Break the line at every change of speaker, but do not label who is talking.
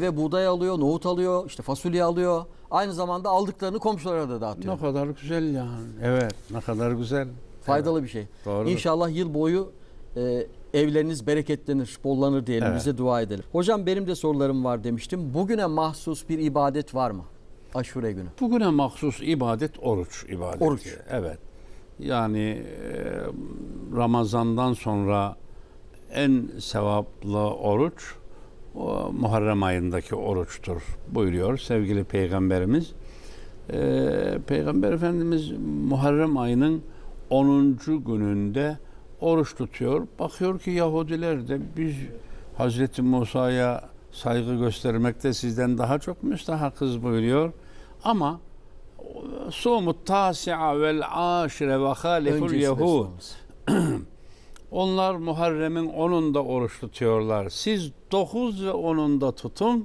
eve buğday alıyor, nohut alıyor, işte fasulye alıyor. Aynı zamanda aldıklarını komşulara da dağıtıyor.
Ne kadar güzel yani. Evet, ne kadar güzel.
Faydalı bir şey.
Doğrudur.
İnşallah yıl boyu e, evleriniz bereketlenir, bollanır diyelim.
Evet.
Bize dua edelim. Hocam benim de sorularım var demiştim. Bugüne mahsus bir ibadet var mı? Aşure günü.
Bugüne mahsus ibadet oruç ibadeti.
Oruç.
Evet. Yani e, Ramazan'dan sonra en sevaplı oruç o Muharrem ayındaki oruçtur buyuruyor sevgili Peygamberimiz. E, Peygamber Efendimiz Muharrem ayının 10. gününde oruç tutuyor. Bakıyor ki Yahudiler de biz Hazreti Musa'ya saygı göstermekte sizden daha çok müstahakız buyuruyor. Ama Sumut tasi'a vel aşire ve haliful yehud. Onlar Muharrem'in 10'unda oruç tutuyorlar. Siz 9 ve 10'unda tutun.